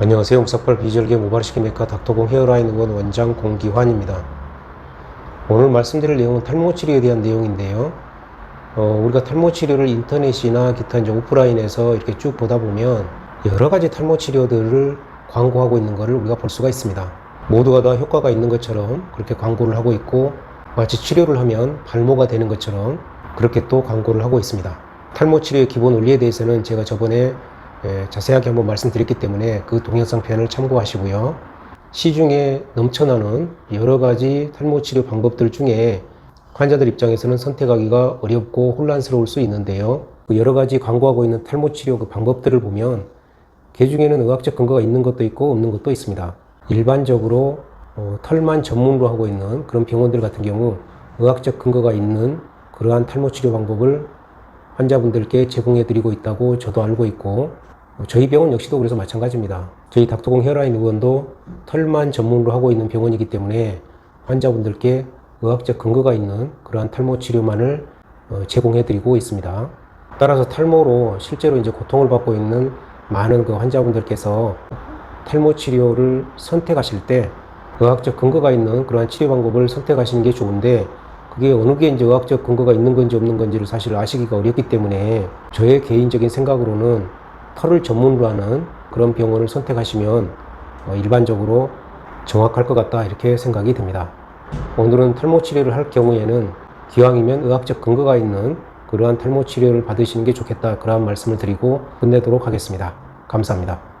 안녕하세요. 옥삭발 비절개 모발이식기 메카 닥터공 헤어라인 의원 원장 공기환입니다. 오늘 말씀드릴 내용은 탈모 치료에 대한 내용인데요. 어, 우리가 탈모 치료를 인터넷이나 기타 이제 오프라인에서 이렇게 쭉 보다 보면 여러 가지 탈모 치료들을 광고하고 있는 것을 우리가 볼 수가 있습니다. 모두가 다 효과가 있는 것처럼 그렇게 광고를 하고 있고 마치 치료를 하면 발모가 되는 것처럼 그렇게 또 광고를 하고 있습니다. 탈모 치료의 기본 원리에 대해서는 제가 저번에 예, 자세하게 한번 말씀드렸기 때문에 그 동영상 편을 참고하시고요. 시중에 넘쳐나는 여러 가지 탈모 치료 방법들 중에 환자들 입장에서는 선택하기가 어렵고 혼란스러울 수 있는데요. 그 여러 가지 광고하고 있는 탈모 치료 그 방법들을 보면 그 중에는 의학적 근거가 있는 것도 있고 없는 것도 있습니다. 일반적으로 어, 털만 전문으로 하고 있는 그런 병원들 같은 경우 의학적 근거가 있는 그러한 탈모 치료 방법을 환자분들께 제공해 드리고 있다고 저도 알고 있고 어, 저희 병원 역시도 그래서 마찬가지입니다. 저희 닥터공 헤어라인 의원도 털만 전문으로 하고 있는 병원이기 때문에 환자분들께 의학적 근거가 있는 그러한 탈모 치료만을 어, 제공해 드리고 있습니다. 따라서 탈모로 실제로 이제 고통을 받고 있는 많은 그 환자분들께서 탈모 치료를 선택하실 때 의학적 근거가 있는 그러한 치료 방법을 선택하시는 게 좋은데 그게 어느 게 이제 의학적 근거가 있는 건지 없는 건지를 사실 아시기가 어렵기 때문에 저의 개인적인 생각으로는 털을 전문으로 하는 그런 병원을 선택하시면 어, 일반적으로 정확할 것 같다 이렇게 생각이 듭니다. 오늘은 탈모 치료를 할 경우에는 기왕이면 의학적 근거가 있는 그러한 탈모 치료를 받으시는 게 좋겠다 그러한 말씀을 드리고 끝내도록 하겠습니다. 감사합니다.